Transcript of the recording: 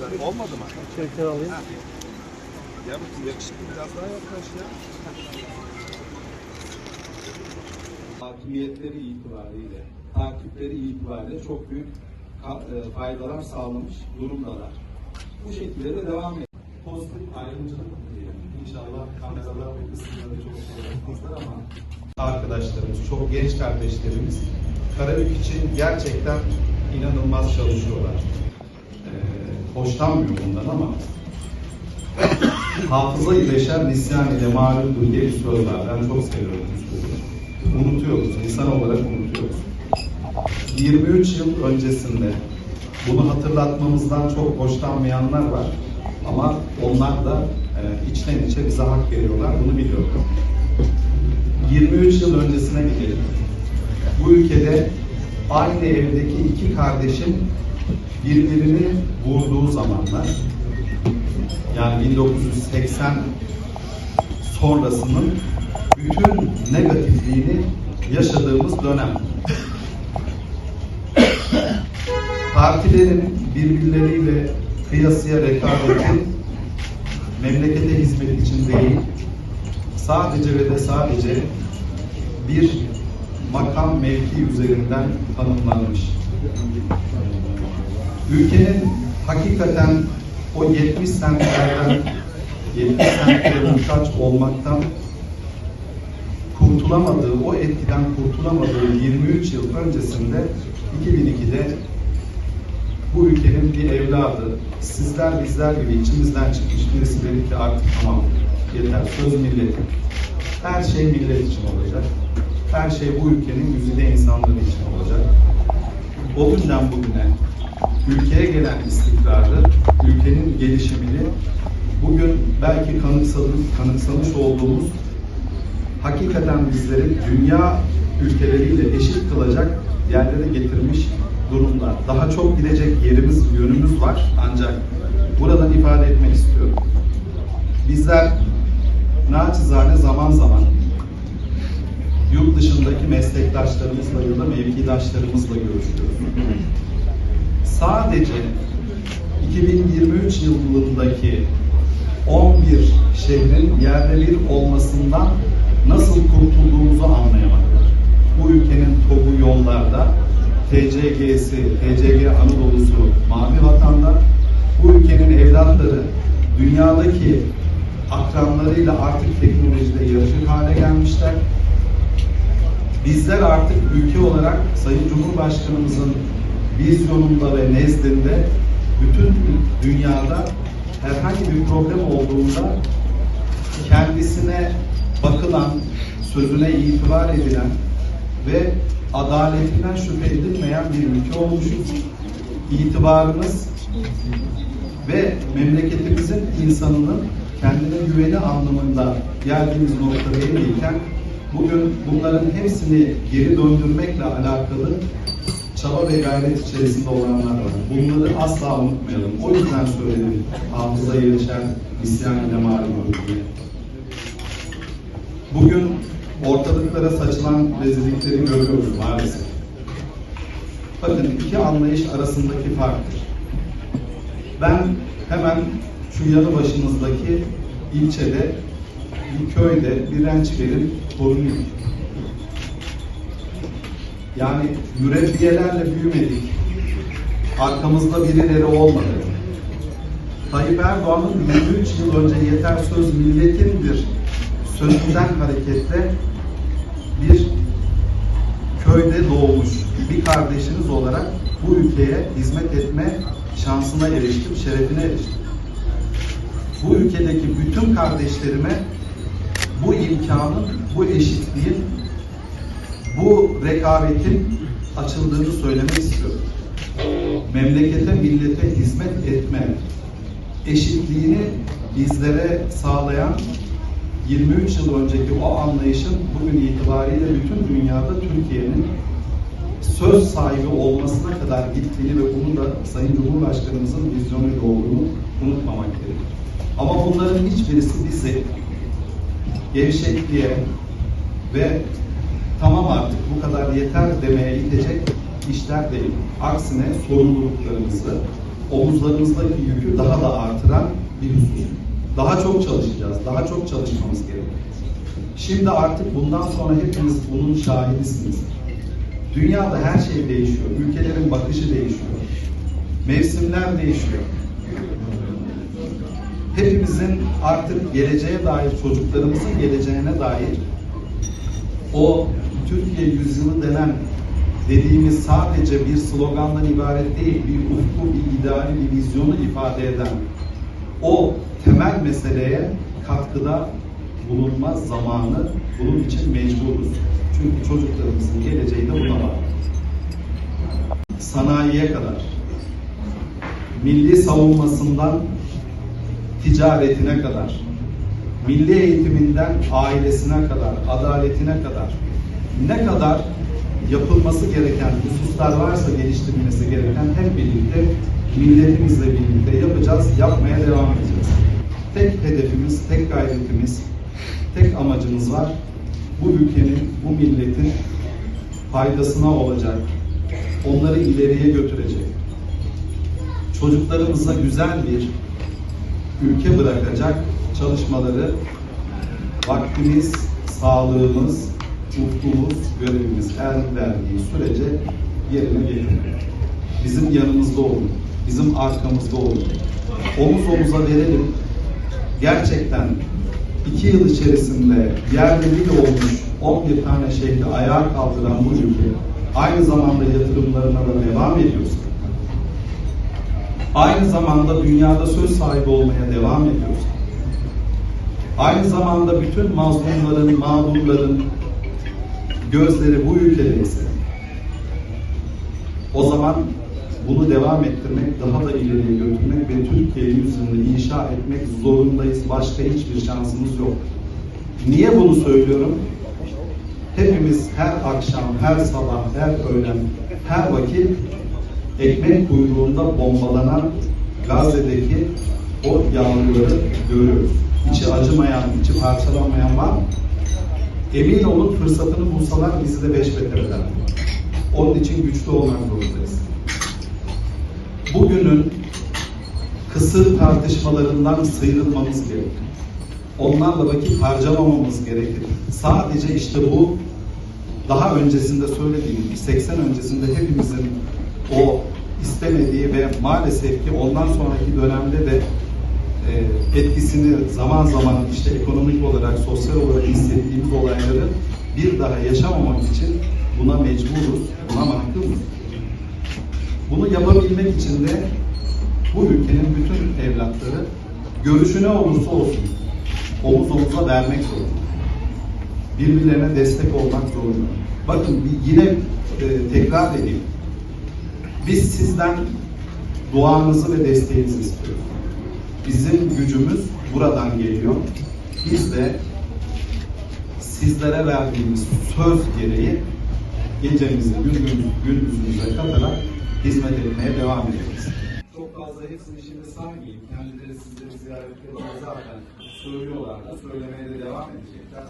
zaten. Olmadı mı? Şeker alayım. Ya bu yakışıklı biraz daha yaklaş ya. hakimiyetleri itibariyle, takipleri itibariyle çok büyük e, faydalar sağlamış durumdalar. Bu şekilde de devam ediyor. Pozitif ayrımcılık. İnşallah kameralar ve kısımları çok kullanmazlar ama arkadaşlarımız, çok genç kardeşlerimiz Karabük için gerçekten inanılmaz çalışıyorlar. Hoşlanmıyor bundan ama hafıza ile beşer nisyan ile malumdur diye bir söz var. Ben çok seviyorum bu sözü. Unutuyoruz, insan olarak unutuyoruz. 23 yıl öncesinde bunu hatırlatmamızdan çok hoşlanmayanlar var. Ama onlar da e, içten içe bize hak veriyorlar, bunu biliyorum. 23 yıl öncesine gidelim. Bu ülkede aynı evdeki iki kardeşin birbirini vurduğu zamanlar, yani 1980 sonrasının bütün negatifliğini yaşadığımız dönem. Partilerin birbirleriyle kıyasıya rekabeti memlekete hizmet için değil, sadece ve de sadece bir makam mevki üzerinden tanımlanmış. Ülkenin hakikaten o 70 semtlerden 70 semtlere muhtaç olmaktan kurtulamadığı, o etkiden kurtulamadığı 23 yıl öncesinde 2002'de bu ülkenin bir evladı, sizler bizler gibi içimizden çıkmış birisi dedi ki artık tamam yeter, söz millet. Her şey millet için olacak. Her şey bu ülkenin güzide insanları için olacak. O günden bugüne ülkeye gelen istikrarı, ülkenin gelişimini bugün belki kanıksamış, kanıksamış olduğumuz hakikaten bizleri dünya ülkeleriyle eşit kılacak yerlere getirmiş durumda. Daha çok gidecek yerimiz, yönümüz var ancak buradan ifade etmek istiyorum. Bizler naçizane zaman zaman yurt dışındaki meslektaşlarımızla ya da mevkidaşlarımızla görüşüyoruz. Sadece 2023 yılındaki 11 şehrin yerle bir olmasından nasıl kurtulduğumuzu anlayamadılar. Bu ülkenin TOG'u yollarda, TCG'si, TCG Anadolu'su mavi vatanda, bu ülkenin evlatları dünyadaki akranlarıyla artık teknolojide yarışır hale gelmişler. Bizler artık ülke olarak Sayın Cumhurbaşkanımızın vizyonunda ve nezdinde bütün dünyada herhangi bir problem olduğunda kendisine bakılan, sözüne itibar edilen ve adaletinden şüphe edilmeyen bir ülke olmuşuz. İtibarımız ve memleketimizin insanının kendine güveni anlamında geldiğimiz nokta belliyken bugün bunların hepsini geri döndürmekle alakalı çaba ve gayret içerisinde olanlar var. Bunları asla unutmayalım. O yüzden söyledim. Hafızaya ilişen isyan ile diye. Bugün ortalıklara saçılan rezillikleri görüyoruz maalesef. Bakın iki anlayış arasındaki farktır. Ben hemen şu yanı başımızdaki ilçede, bir köyde bir rençlerin torunuyum. Yani mürebbiyelerle büyümedik. Arkamızda birileri olmadı. Tayyip Erdoğan'ın 23 yıl önce yeter söz milletindir sözünden hareketle bir köyde doğmuş bir kardeşiniz olarak bu ülkeye hizmet etme şansına eriştim, şerefine eriştim. Bu ülkedeki bütün kardeşlerime bu imkanın, bu eşitliğin, bu rekabetin açıldığını söylemek istiyorum. Memlekete, millete hizmet etme eşitliğini bizlere sağlayan 23 yıl önceki o anlayışın bugün itibariyle bütün dünyada Türkiye'nin söz sahibi olmasına kadar gittiğini ve bunu da Sayın Cumhurbaşkanımızın vizyonuyla olduğunu unutmamak gerekir. Ama bunların hiçbirisi bizi gevşekliğe ve tamam artık bu kadar yeter demeye itecek işler değil. Aksine sorumluluklarımızı omuzlarımızdaki yükü daha da artıran bir husus. Daha çok çalışacağız, daha çok çalışmamız gerekiyor. Şimdi artık bundan sonra hepiniz bunun şahidisiniz. Dünyada her şey değişiyor, ülkelerin bakışı değişiyor, mevsimler değişiyor. Hepimizin artık geleceğe dair, çocuklarımızın geleceğine dair o Türkiye yüzyılı denen dediğimiz sadece bir slogandan ibaret değil, bir ufku, bir ideali, bir vizyonu ifade eden o temel meseleye katkıda bulunma zamanı bunun için mecburuz. Çünkü çocuklarımızın geleceği de buna bağlı. Sanayiye kadar, milli savunmasından ticaretine kadar, milli eğitiminden ailesine kadar, adaletine kadar ne kadar yapılması gereken hususlar varsa geliştirilmesi gereken hep birlikte milletimizle birlikte yapacağız, yapmaya devam edeceğiz. Tek hedefimiz, tek gayretimiz, tek amacımız var. Bu ülkenin, bu milletin faydasına olacak, onları ileriye götürecek, çocuklarımıza güzel bir ülke bırakacak çalışmaları vaktimiz, sağlığımız, ufkumuz, görevimiz el verdiği sürece yerine getirmek. Bizim yanımızda olun, bizim arkamızda olun. Omuz omuza verelim. Gerçekten iki yıl içerisinde yerli bir olmuş 11 tane şehri ayağa kaldıran bu ülke aynı zamanda yatırımlarına da devam ediyorsa aynı zamanda dünyada söz sahibi olmaya devam ediyorsa, aynı zamanda bütün mazlumların, mağdurların gözleri bu ülkedeyse, o zaman bunu devam ettirmek, daha da ileriye götürmek ve Türkiye yüzyılını inşa etmek zorundayız. Başka hiçbir şansımız yok. Niye bunu söylüyorum? Hepimiz her akşam, her sabah, her öğlen, her vakit ekmek kuyruğunda bombalanan Gazze'deki o yavruları görüyoruz. İçi acımayan, içi parçalanmayan var mı? Emin olun fırsatını bulsalar bizi de beş beterler. Onun için güçlü olmak zorundayız. Bugünün kısır tartışmalarından sıyrılmamız gerekir. Onlarla vakit harcamamamız gerekir. Sadece işte bu daha öncesinde söylediğim gibi 80 öncesinde hepimizin o istemediği ve maalesef ki ondan sonraki dönemde de etkisini zaman zaman işte ekonomik olarak, sosyal olarak hissettiğimiz olayları bir daha yaşamamak için buna mecburuz, buna mahkumuz. Bunu yapabilmek için de bu ülkenin bütün evlatları görüşü ne olursa olsun omuz omuza vermek zorunda. Birbirlerine destek olmak zorunda. Bakın yine e, tekrar edeyim. Biz sizden duanızı ve desteğinizi istiyoruz. Bizim gücümüz buradan geliyor. Biz de sizlere verdiğimiz söz gereği gecemizi, gündüzümüzü, gündüzümüze katarak hizmet etmeye devam edeceğiz. Çok fazla hepsini şimdi saymayayım. Kendileri sizleri ziyaretlerinde zaten söylüyorlar da söylemeye de devam edecekler.